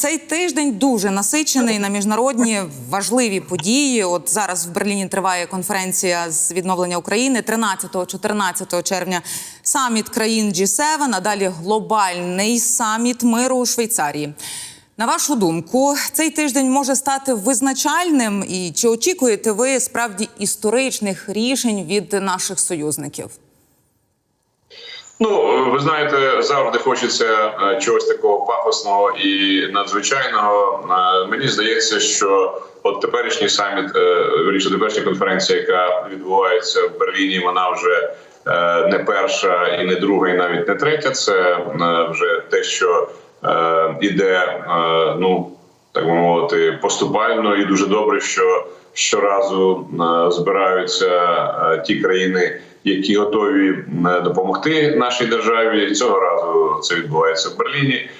Цей тиждень дуже насичений на міжнародні важливі події. От зараз в Берліні триває конференція з відновлення України 13-14 червня. Саміт країн G7, а далі глобальний саміт миру у Швейцарії. На вашу думку, цей тиждень може стати визначальним, і чи очікуєте ви справді історичних рішень від наших союзників? Ну, ви знаєте, завжди хочеться е, чогось такого пафосного і надзвичайного. Е, Мені здається, що от теперішній саміт, е, вірніше, теперішня конференція, яка відбувається в Берліні, вона вже не перша і не друга, і навіть не третя. Це вже те, що іде, ну так би мовити, поступально, і дуже добре, що щоразу е, збираються е, ті країни, які готові е, допомогти нашій державі. Цього разу це відбувається в Берліні.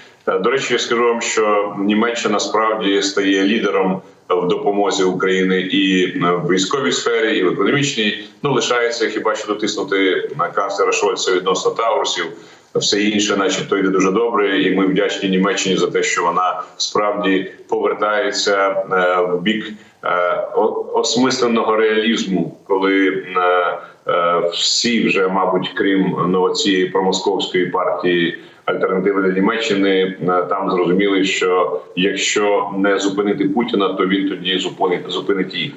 До речі, я скажу вам, що Німеччина справді стає лідером в допомозі України і в військовій сфері, і в економічній. Ну лишається хіба що дотиснути на канцлера Шольца відносно Таурусів. Все інше, начебто, йде дуже добре, і ми вдячні Німеччині за те, що вона справді повертається в бік осмисленого реалізму, коли е, е, всі вже, мабуть, крім ну, цієї промосковської партії альтернативи для Німеччини, е, там зрозуміли, що якщо не зупинити Путіна, то він тоді зупинить, зупинить їх.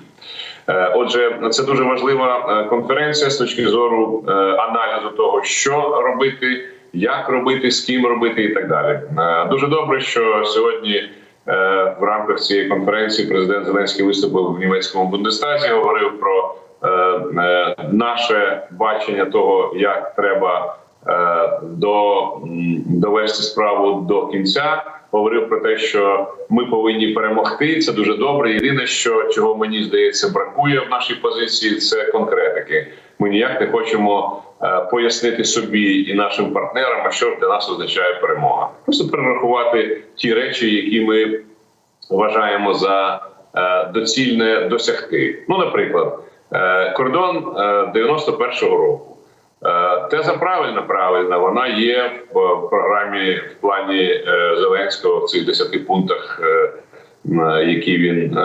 Е, Отже, це дуже важлива е, конференція з точки зору е, аналізу того, що робити, як робити, з ким робити, і так далі. Е, Дуже добре, що сьогодні е, в рамках цієї конференції президент Зеленський виступив в німецькому Бундестазі, говорив про е, е, наше бачення того, як треба е, до довести справу до кінця. Говорив про те, що ми повинні перемогти. Це дуже добре. Єдине, що чого мені здається бракує в нашій позиції, це конкретики. Ми ніяк не хочемо е, пояснити собі і нашим партнерам, а що для нас означає перемога. Просто перерахувати ті речі, які ми вважаємо за е, доцільне досягти. Ну, наприклад, е, кордон е, 91-го року. Теза правильна, правильна. Вона є в програмі в плані Зеленського в цих 10 пунктах, які він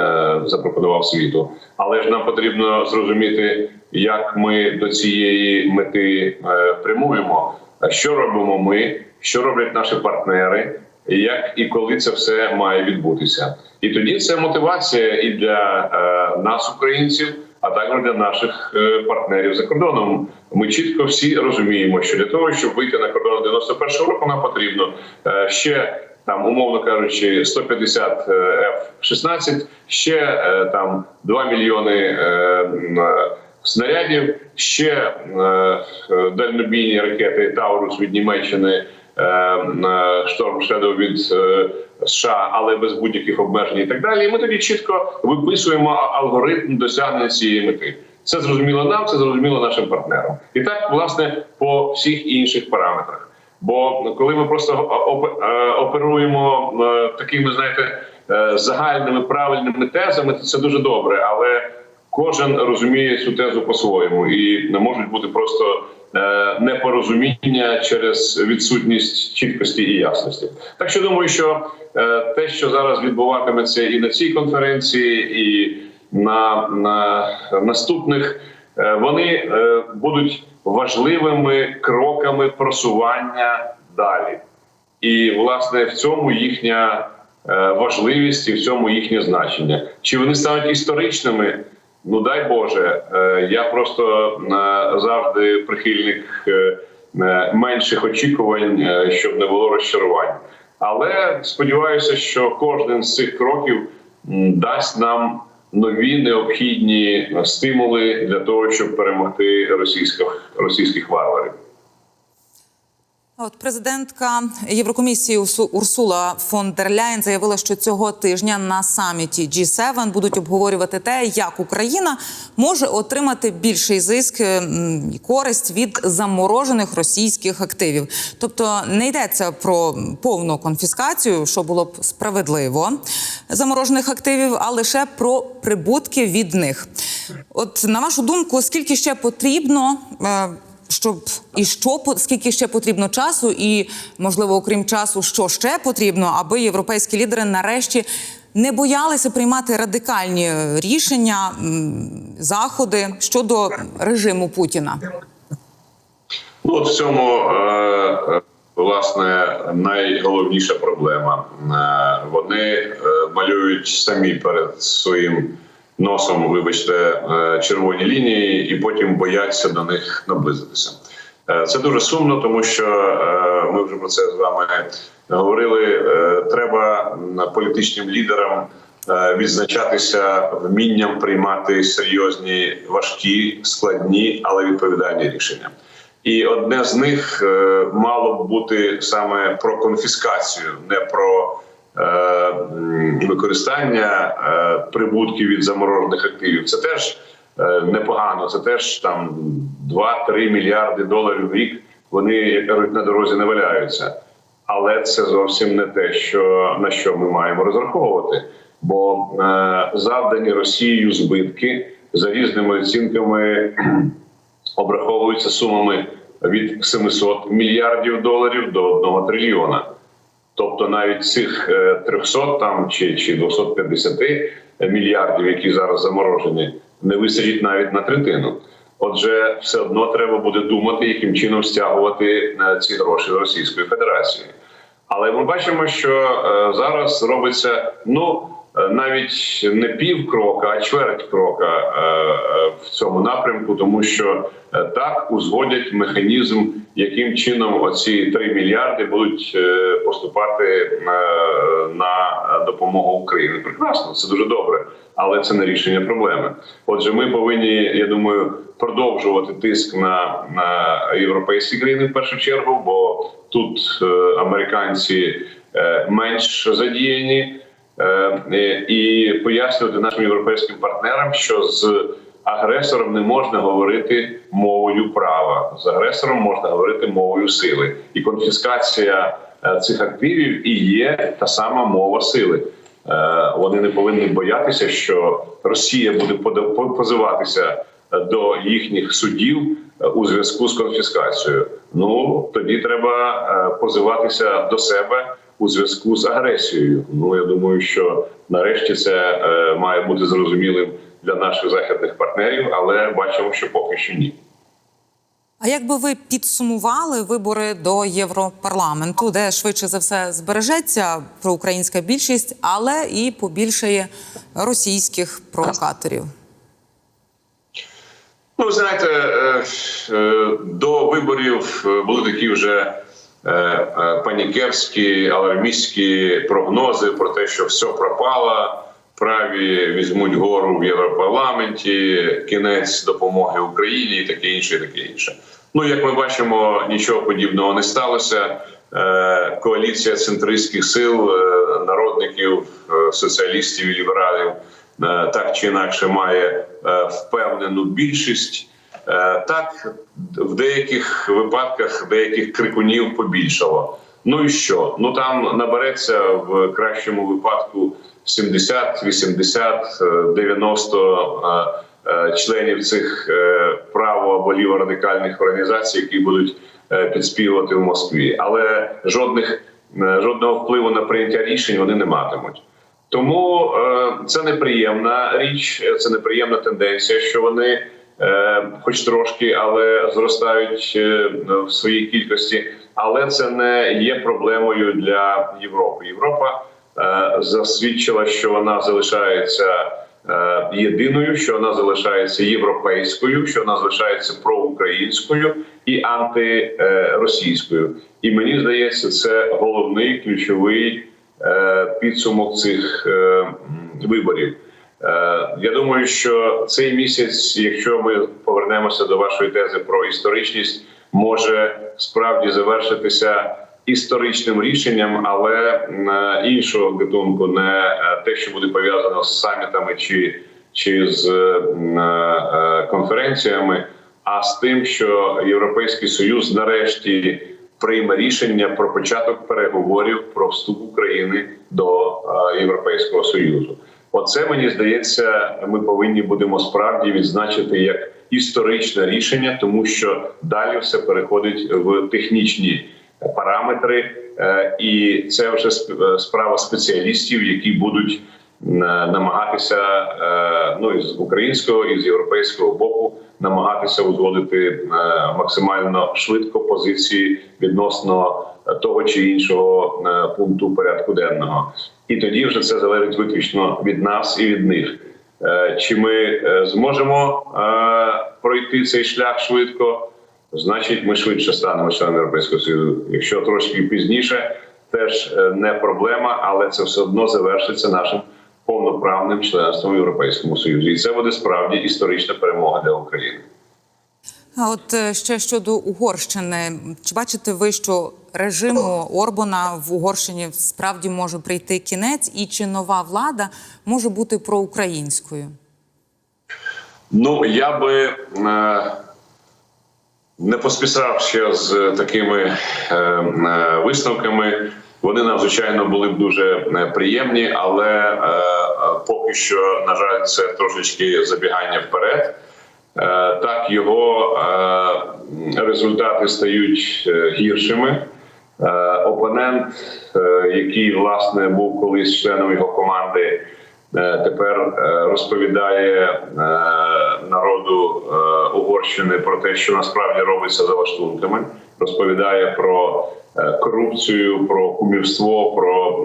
запропонував світу. Але ж нам потрібно зрозуміти, як ми до цієї мети е, прямуємо. Що робимо ми, що роблять наші партнери, як і коли це все має відбутися. І тоді це мотивація і для е, нас, українців, а також для наших е, партнерів за кордоном. Ми чітко всі розуміємо, що для того, щоб вийти на кордон 91-го року, нам потрібно ще там, умовно кажучи, 150 F-16, ще там 2 мільйони снарядів, ще е, е, дальнобійні ракети Таурус від Німеччини. Шторм Шедоу від е, США, але без будь-яких обмежень і так далі. І ми тоді чітко виписуємо алгоритм досягнення цієї мети. Це зрозуміло нам, це зрозуміло нашим партнерам. І так, власне, по всіх інших параметрах. Бо коли ми просто оп- е, оперуємо е, такими, знаєте, е, загальними правильними тезами, то це дуже добре, але кожен розуміє цю тезу по-своєму, і не можуть бути просто е, непорозуміння через відсутність чіткості і ясності. Так що думаю, що е, те, що зараз відбуватиметься і на цій конференції, і на, на наступних, е, вони будуть важливими кроками просування далі. І власне в цьому їхня важливість і в цьому їхнє значення. Чи вони стануть історичними? Ну дай Боже, Е, я просто е, завжди прихильник е, менших очікувань, щоб не було розчарувань. Але сподіваюся, що кожен з цих кроків дасть нам нові необхідні стимули для того, щоб перемогти російських російських варварів. От президентка Єврокомісії Урсу- Урсула фон дер Ляєн заявила, що цього тижня на саміті G7 будуть обговорювати те, як Україна може отримати більший зиск і користь від заморожених російських активів. Тобто не йдеться про повну конфіскацію, що було б справедливо заморожених активів, а лише про прибутки від них. От на вашу думку, скільки ще потрібно? Щоб і що скільки ще потрібно часу, і можливо, окрім часу, що ще потрібно, аби європейські лідери нарешті не боялися приймати радикальні рішення, заходи щодо режиму Путіна. Ну, в цьому е, е, власне найголовніша проблема. Е, Вони малюють самі перед своїм носом, вибачте, е, червоні лінії, і потім бояться до них наблизитися. Е, Це дуже сумно, тому що е, ми вже про це з вами говорили. Треба політичним лідерам відзначатися вмінням приймати серйозні, важкі, складні, але відповідальні рішення. І одне з них мало б бути саме про конфіскацію, не про використання е, прибутків від заморожених активів. Це теж е, непогано. Це теж там 2-3 мільярди доларів в рік. Вони як кажуть на дорозі не валяються. Але це зовсім не те, що на що ми маємо розраховувати. Бо е, завдані Росією збитки за різними оцінками обраховуються сумами від 700 мільярдів доларів до 1 трильйона. Тобто навіть цих е, 300 там чи, чи 250 мільярдів, які зараз заморожені, не вистачить навіть на третину. Отже, все одно треба буде думати, яким чином стягувати е, ці гроші з Російської Федерації. Але ми бачимо, що е, зараз робиться ну е, навіть не пів крока, а чверть крока е, е, в цьому напрямку, тому що е, так узгодять механізм, яким чином оці 3 мільярди будуть е, поступати е, на допомогу Україні. Прекрасно, це дуже добре, але це не рішення проблеми. Отже, ми повинні, я думаю, продовжувати тиск на, на європейські країни в першу чергу, бо тут е, американці е, менш задіяні, е, і пояснювати нашим європейським партнерам, що з агресором не можна говорити мовою права, з агресором можна говорити мовою сили, і конфіскація е, цих активів і є та сама мова сили. Е, Вони не повинні боятися, що Росія буде позиватися е, до їхніх судів е, у зв'язку з конфіскацією. Ну тоді треба е, позиватися до себе у зв'язку з агресією. Ну я думаю, що нарешті це е, має бути зрозумілим для наших західних партнерів, але бачимо, що поки що ні. А як би ви підсумували вибори до Європарламенту, де швидше за все збережеться проукраїнська більшість, але і побільшає російських провокаторів? Ну, ви знаєте, е, е, до виборів були такі вже панікерські, алармістські прогнози про те, що все пропало, праві візьмуть гору в Європарламенті, кінець допомоги Україні і таке інше, і таке інше. Ну, як ми бачимо, нічого подібного не сталося. Е, Коаліція центристських сил, е, народників, е, соціалістів і лібералів е, так чи інакше має е, впевнену більшість. Е, Так, в деяких випадках деяких крикунів побільшало. Ну і що? Ну там набереться в кращому випадку 70, 80, е, 90 е, е, членів цих е, право або ліворадикальних організацій, які будуть е, підспівувати в Москві, але жодних жодного впливу на прийняття рішень вони не матимуть. Тому це неприємна річ, це неприємна тенденція, що вони, хоч трошки, але зростають е, в своїй кількості. Але це не є проблемою для Європи. Європа е, засвідчила, що вона залишається е, єдиною, що вона залишається європейською, що вона залишається проукраїнською і антиросійською. І мені здається, це головний ключовий е, підсумок цих е, виборів. Е, Я думаю, що цей місяць, якщо ми повернемося до вашої тези про історичність, може справді завершитися історичним рішенням, але е, іншого гатунку, не е, те, що буде пов'язано з самітами чи, чи з конференціями, а з тим, що Європейський Союз нарешті прийме рішення про початок переговорів про вступ України до Європейського Союзу. Оце мені здається, ми повинні будемо справді відзначити як історичне рішення, тому що далі все переходить в технічні параметри, е, і це вже е, справа спеціалістів, які будуть намагатися е, ну із українського і з європейського боку намагатися узгодити максимально швидко позиції відносно того чи іншого е, пункту порядку денного, і тоді вже це залежить виключно від нас і від них. Е, Чи ми е, зможемо пройти цей шлях швидко? Значить, ми швидше станемо членом Європейського Союзу. Якщо трошки пізніше, теж не проблема, але це все одно завершиться нашим повноправним членством в Європейському Союзі, і це буде справді історична перемога для України. А от е, ще щодо Угорщини, чи бачите ви, що режиму Орбана в Угорщині справді може прийти кінець, і чи нова влада може бути проукраїнською? Ну я би е, не поспішав ще з такими е, е, висновками. Вони надзвичайно були б дуже е, приємні, але е, е, поки що, на жаль, це трошечки забігання вперед. Е, так, його е, результати стають е, гіршими. Опонент, який власне був колись членом його команди, тепер розповідає народу Угорщини про те, що насправді робиться за лаштунками. Розповідає про корупцію, про кумівство, про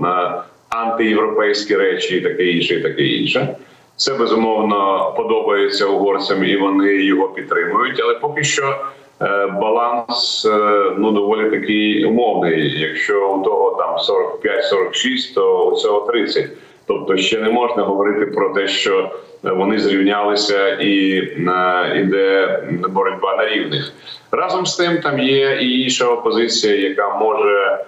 антиєвропейські речі, і таке інше, і таке інше. Це безумовно подобається угорцям, і вони його підтримують. Але поки що е, баланс е, ну доволі такий умовний. Якщо у того там 45-46, то у цього 30. Тобто ще не можна говорити про те, що вони зрівнялися і е, іде боротьба на рівних. Разом з тим, там є і інша опозиція, яка може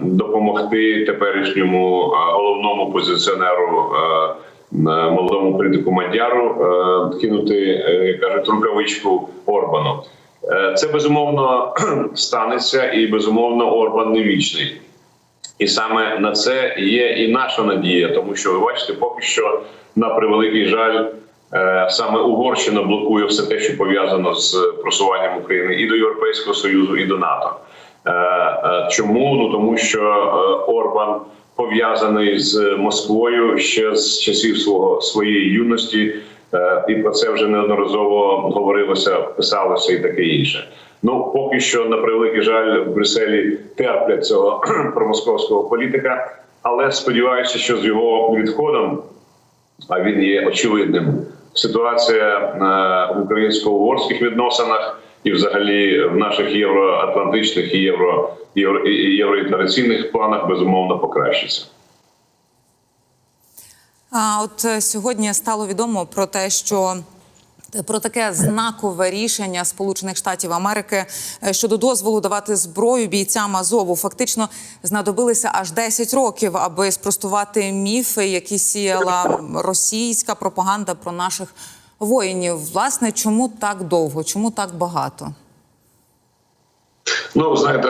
допомогти теперішньому головному позиціонеру. Молодому політику Мадяру е, кинути, е, як кажуть, рукавичку Орбану. Е, Це безумовно станеться, і безумовно Орбан не вічний. І саме на це є і наша надія, тому що ви бачите, поки що на превеликий жаль. Саме Угорщина блокує все те, що пов'язано з просуванням України і до Європейського союзу, і до НАТО. Чому? Ну тому що Орбан пов'язаний з Москвою ще з часів свого своєї юності, е, і про це вже неодноразово говорилося, писалося і таке інше. Ну поки що, на превеликий жаль, в Брюсселі терплять цього промосковського політика, але сподіваюся, що з його відходом, а він є очевидним. Ситуація е, в українсько-угорських відносинах і, взагалі, в наших євроатлантичних і євро євроінтеграційних планах безумовно покращиться. А от е, сьогодні стало відомо про те, що про таке знакове рішення Сполучених Штатів Америки е, щодо дозволу давати зброю бійцям Азову. Фактично знадобилися аж 10 років, аби спростувати міфи, які сіяла російська пропаганда про наших воїнів. Власне, чому так довго? Чому так багато? Ну, знаєте,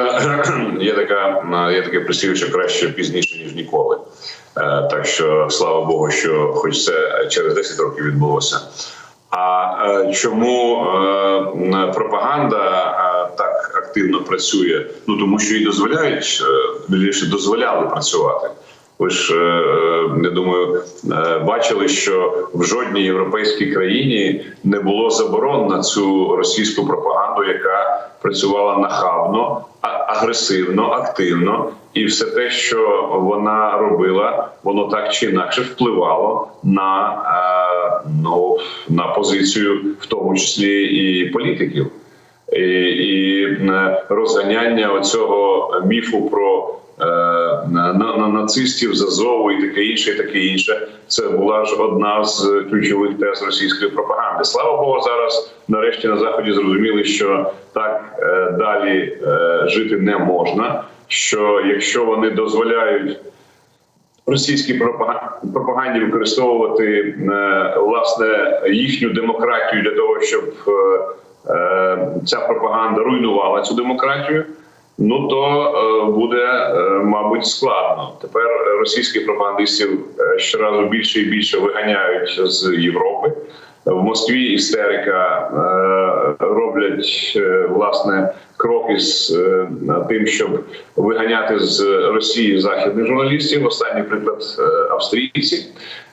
є така є таке прислів'я, краще пізніше ніж ніколи. Е, Так що слава Богу, що хоч це через 10 років відбулося. А е, чому е, пропаганда е, так активно працює? Ну тому що їй дозволяють більше дозволяли працювати. Ви ж е, я думаю, е, бачили, що в жодній європейській країні не було заборон на цю російську пропаганду, яка працювала нахабно, агресивно, активно, і все те, що вона робила, воно так чи інакше впливало на, е, ну, на позицію, в тому числі і політиків. І, і е, розганяння оцього міфу про е, на, на нацистів з Азову і таке інше, і таке інше. Це була ж одна з ключових тез російської пропаганди. Слава Богу, зараз нарешті на заході зрозуміли, що так е, далі е, жити не можна. Що якщо вони дозволяють російській пропаганді використовувати е, власне їхню демократію для того, щоб е, е, ця пропаганда руйнувала цю демократію. Ну то е, буде, е, мабуть, складно. Тепер російських пропагандистів е, щоразу більше і більше виганяють з Європи. в Москві істерика роблять власне кроки з тим, щоб виганяти з Росії західних журналістів. Останній приклад австрійці.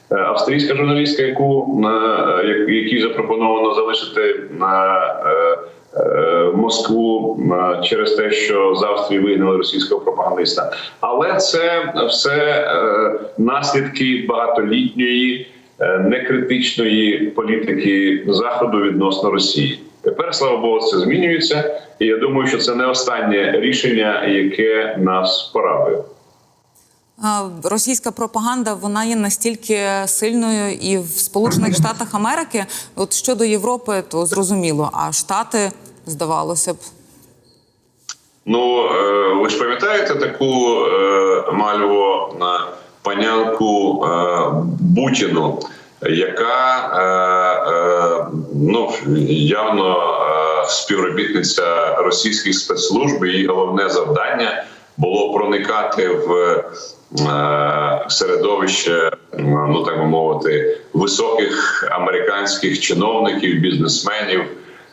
Австрійська журналістка, яку е, як- якій запропоновано залишити на Москву е, через те, що з Австрії вигнали російського пропагандиста. Але це все е, наслідки багатолітньої е, некритичної політики Заходу відносно Росії. Тепер, слава Богу, це змінюється, і я думаю, що це не останнє рішення, яке нас порадує. Російська пропаганда вона є настільки сильною і в Сполучених Штатах Америки. От щодо Європи, то зрозуміло. А Штати, здавалося б, Ну, е, ви ж пам'ятаєте таку е, мальво на панянку е, Бутіну, яка ну явно співробітниця російських спецслужб. Її головне завдання було проникати в середовище, ну так би мовити, високих американських чиновників, бізнесменів.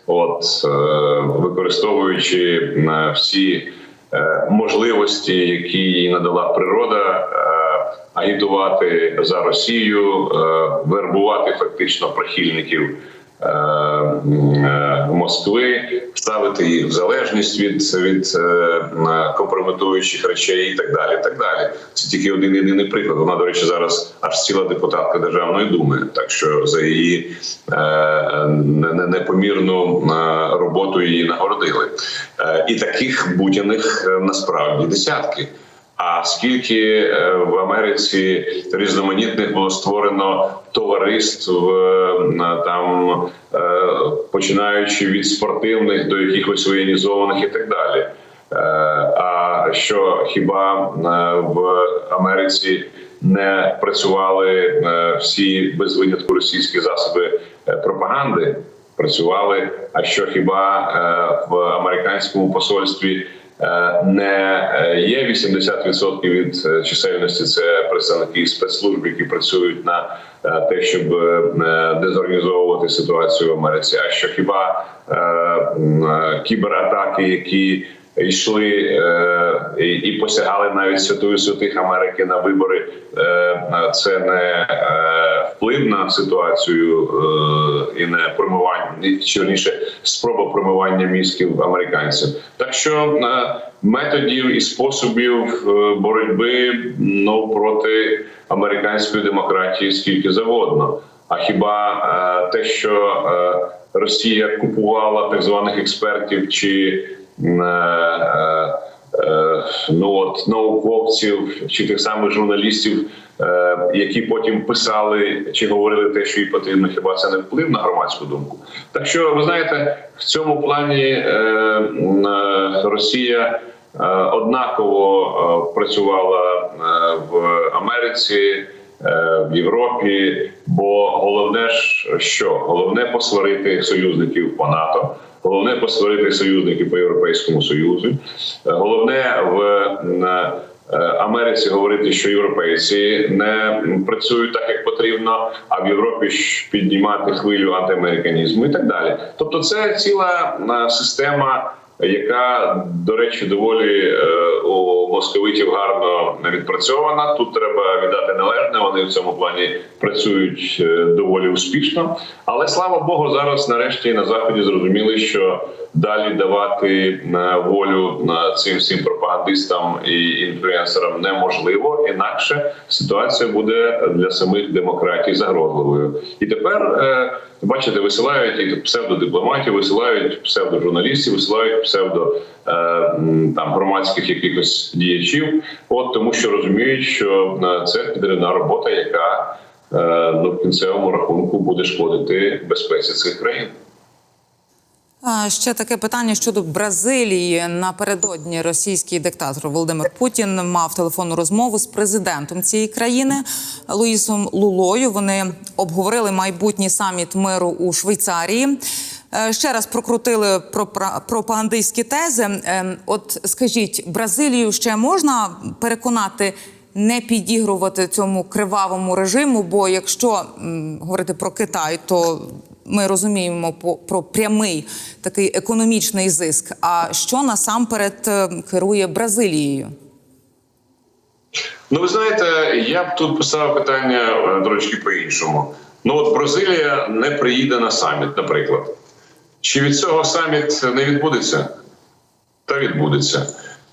От е, використовуючи е, всі е, можливості, які їй надала природа, агітувати за Росію, вербувати фактично прихильників Москви, ставити їх в залежність від, від е, компрометуючих речей і так далі. Так далі. Це тільки один єдиний приклад. Вона, до речі, зараз аж ціла депутатка Державної думи, так що за її е, не- не- непомірну е, роботу її нагородили. Е, І таких будь-яких е, насправді десятки. А скільки е, в Америці різноманітних було створено товариств, е, там е, починаючи від спортивних до якихось воєнізованих і так далі. Е, А що хіба е, в Америці не працювали е, всі без винятку російські засоби е, пропаганди? Працювали. А що хіба е, в американському посольстві е, не е, є 80% від е, чисельності? Це представники спецслужб, які працюють на е, те, щоб е, дезорганізовувати ситуацію в Америці? А що хіба е, е, кібератаки, які йшли е, і, посягали навіть святою святих Америки на вибори. Е, це не е, вплив на ситуацію е, і не промивання, верніше спроба промивання мізків американців. Так що е, методів і способів е, боротьби ну проти американської демократії скільки завгодно. А хіба е, те, що е, Росія купувала так званих експертів чи ну от науковців чи тих самих журналістів, е, які потім писали чи говорили те, що їй потрібно, хіба це не вплив на громадську думку? Так що ви знаєте, в цьому плані е, е, Росія. е, Однаково е, працювала е, в Америці, е, в Європі. Бо головне ж що головне посварити союзників по НАТО, головне посварити союзники по Європейському Союзу. Е, Головне в е, Америці говорити, що європейці не працюють так, як потрібно, а в Європі піднімати хвилю антиамериканізму і так далі. Тобто, це ціла е, система яка, до речі, доволі е, у московитів гарно відпрацьована. Тут треба віддати належне. Вони в цьому плані працюють е, доволі успішно. Але слава Богу, зараз нарешті на заході зрозуміли, що далі давати е, волю цим всім пропагандистам і інфлюенсерам неможливо інакше ситуація буде для самих демократій загрозливою. І тепер бачите, висилають і псевдодипломатів, висилають псевдожурналістів, висилають псевдо е, там громадських якихось діячів. От тому, що розуміють, що е, це підривна робота, яка е, ну, в кінцевому рахунку буде шкодити безпеці цих країн. Ще таке питання щодо Бразилії. Напередодні російський диктатор Володимир Путін мав телефонну розмову з президентом цієї країни Луїсом Лулою. Вони обговорили майбутній саміт миру у Швейцарії. Е, Ще раз прокрутили пропра- пропагандистські тези. Е, От скажіть, Бразилію ще можна переконати не підігрувати цьому кривавому режиму. Бо якщо говорити про Китай, то ми розуміємо по- про прямий такий економічний зиск. А що насамперед е, керує Бразилією? Ну, ви знаєте, я б тут поставив питання трошки по-іншому. Ну, от Бразилія не приїде на саміт, наприклад. Чи від цього саміт не відбудеться? Та відбудеться.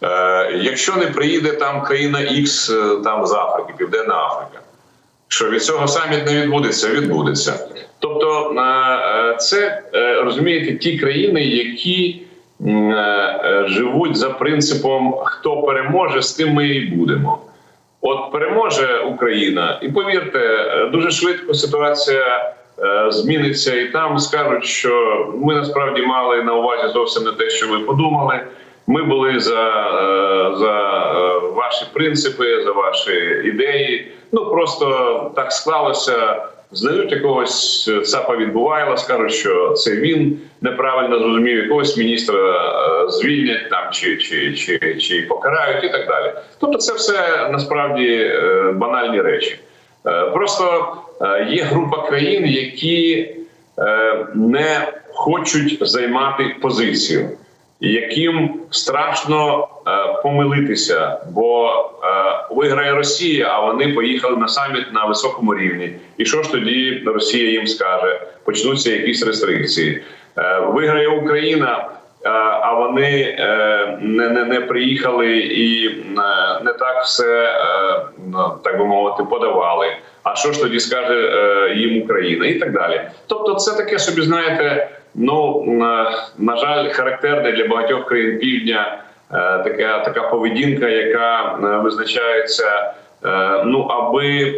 Е, якщо не приїде там країна X е, там з Африки, Південна Африка, що від цього саміт не відбудеться, відбудеться. Тобто, е, це е, розумієте, ті країни, які е, живуть за принципом хто переможе, з тим ми і будемо. От переможе Україна, і повірте, е, дуже швидко ситуація зміниться, і там скажуть, що ми насправді мали на увазі зовсім не те, що ви подумали. Ми були за, е, за е, ваші принципи, за ваші ідеї. Ну просто так склалося. Знають якогось ЦАПа відбувайла, скажуть, що це він неправильно зрозумів, якогось міністра е, звільнять там чи, чи, чи, чи покарають, і так далі. Тобто, це все насправді е, банальні речі. Е, Просто е, є група країн, які е, не хочуть займати позицію, яким страшно е, помилитися, бо е, виграє Росія, а вони поїхали на саміт на високому рівні. І що ж тоді Росія їм скаже? Почнуться якісь рестрикції. Е, Виграє Україна. е, А вони е, не, не, не приїхали і е, не так все е, ну, так би мовити подавали. А що ж тоді скаже е, їм Україна, і так далі. Тобто, це таке собі, знаєте, ну на, на жаль, характерне для багатьох країн півдня е, така, така поведінка, яка е, визначається. е, Ну, аби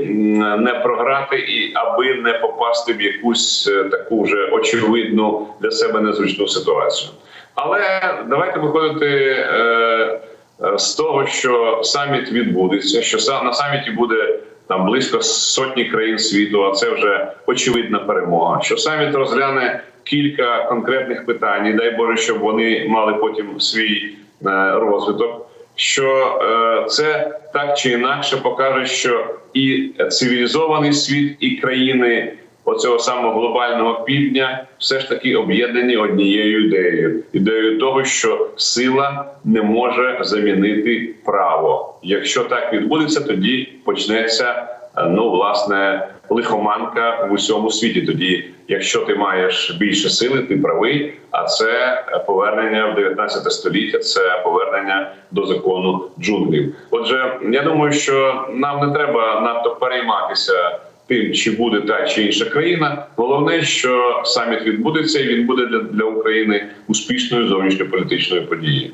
не програти і аби не попасти в якусь е, таку вже очевидну для себе незручну ситуацію. Але давайте виходити е, е, з того, що саміт відбудеться, що на саміті буде там близько сотні країн світу, а це вже очевидна перемога. Що саміт розгляне кілька конкретних питань, і дай Боже, щоб вони мали потім свій е, розвиток. Що е, це так чи інакше покаже, що і цивілізований світ, і країни оцього самого глобального півдня все ж таки об'єднані однією ідеєю ідеєю того, що сила не може замінити право. Якщо так відбудеться, тоді почнеться е, ну власне лихоманка в усьому світі. Тоді, якщо ти маєш більше сили, ти правий. А це повернення в 19 століття, це повернення до закону джунглів. Отже, я думаю, що нам не треба надто перейматися тим, чи буде та чи інша країна. Головне, що саміт відбудеться, і він буде для, для України успішною зовнішньополітичною подією.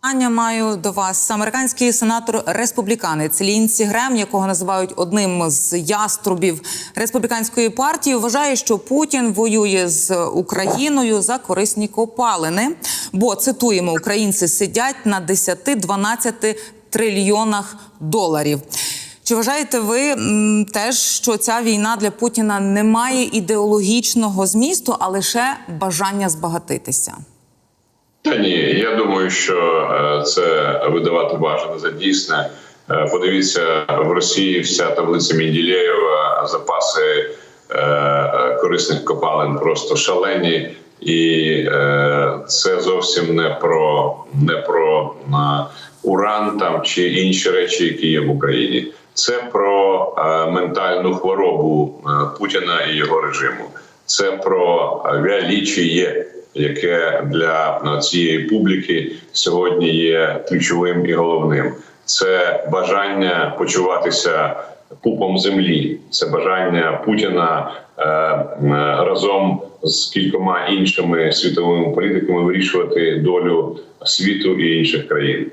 Питання маю до вас. Американський сенатор республіканець Лінсі Грем, якого називають одним з яструбів республіканської партії, вважає, що Путін воює з Україною за корисні копалини. Бо цитуємо, українці сидять на 10-12 трильйонах доларів. Чи вважаєте ви теж, що ця війна для Путіна не має ідеологічного змісту, а лише бажання збагатитися? Та ні, я думаю, що е, це видавати бажано за дійсне. Е, Подивіться в Росії вся таблиця Мінділєєва, запаси е, корисних копалин просто шалені, і це зовсім не про не про уран там чи інші речі, які є в Україні. Це про е, ментальну хворобу е, Путіна і його режиму. Це про е, вялічіє яке для цієї публіки сьогодні є ключовим і головним. Це бажання почуватися пупом землі, це бажання Путіна разом з кількома іншими світовими політиками вирішувати долю світу і інших країн.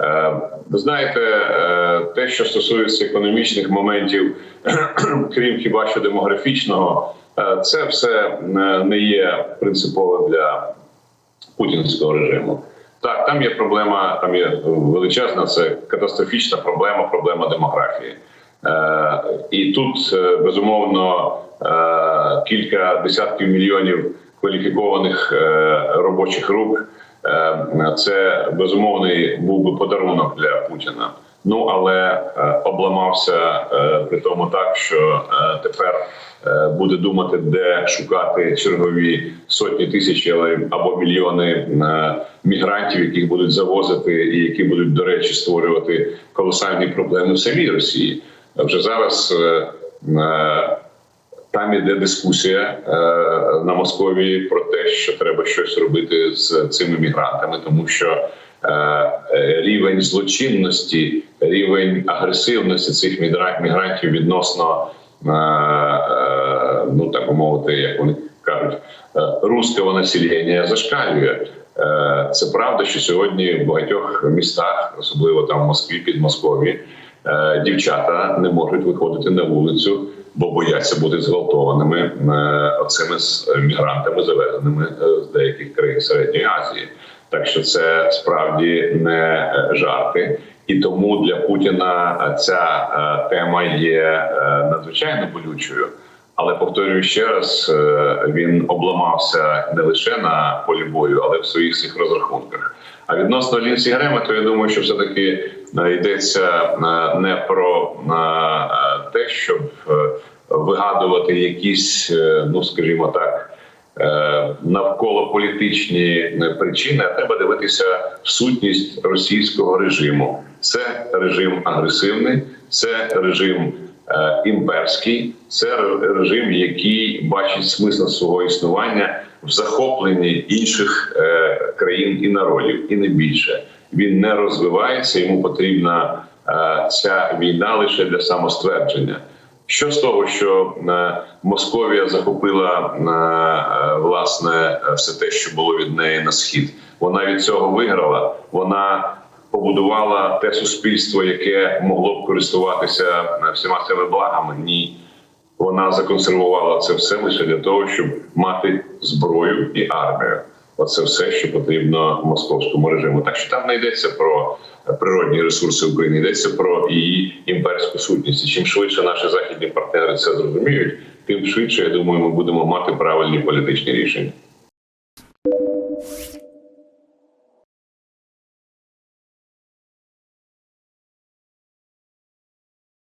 Е, Ви знаєте, е, те, що стосується економічних моментів, крім хіба що демографічного, е, це все не є принциповим для путінського режиму. Так, там є проблема, там є величезна, це катастрофічна проблема, проблема демографії. І тут безумовно кілька десятків мільйонів кваліфікованих робочих рук. Е, це безумовний був би подарунок для Путіна. Ну але е, обламався е, при тому так, що тепер буде думати, де шукати чергові сотні тисяч або мільйони мігрантів, яких будуть завозити, і які будуть, до речі, створювати колосальні проблеми в самій Росії. Вже зараз там іде дискусія е, на Московії про те, що треба щось робити з цими мігрантами, тому що е, рівень злочинності, рівень агресивності цих мігрантів відносно е, е, ну так мовити, як вони кажуть, е, русского населення зашкалює. Е, Це правда, що сьогодні в багатьох містах, особливо там в Москві, Підмосков'ї, е, дівчата не можуть виходити на вулицю, бо бояться бути зґвалтованими е, оцими з мігрантами, завезеними е, з деяких країн середньої Азії. Так що це справді не е, жарти, і тому для Путіна е, ця е, тема є е, надзвичайно болючою. Але повторюю ще раз, е, він обламався не лише на полі бою, але в своїх цих розрахунках. А відносно Лінсі Грема, то я думаю, що все таки йдеться е, не про е, те, щоб е, вигадувати якісь, е, ну скажімо так, е, навколо політичні е, причини, а треба дивитися в сутність російського режиму. Це режим агресивний, це режим е, імперський, це режим, який бачить смисл свого існування в захопленні інших е, країн і народів, і не більше. Він не розвивається, йому потрібна е, ця війна лише для самоствердження. Що з того, що е, Московія захопила е, власне все те, що було від неї на схід? Вона від цього виграла. Вона побудувала те суспільство, яке могло б користуватися всіма цими благами. Ні, вона законсервувала це все лише для того, щоб мати зброю і армію. Оце все, що потрібно московському режиму. Так що там не йдеться про природні ресурси України, йдеться про її імперську сутність. І чим швидше наші західні партнери це зрозуміють, тим швидше я думаю, ми будемо мати правильні політичні рішення.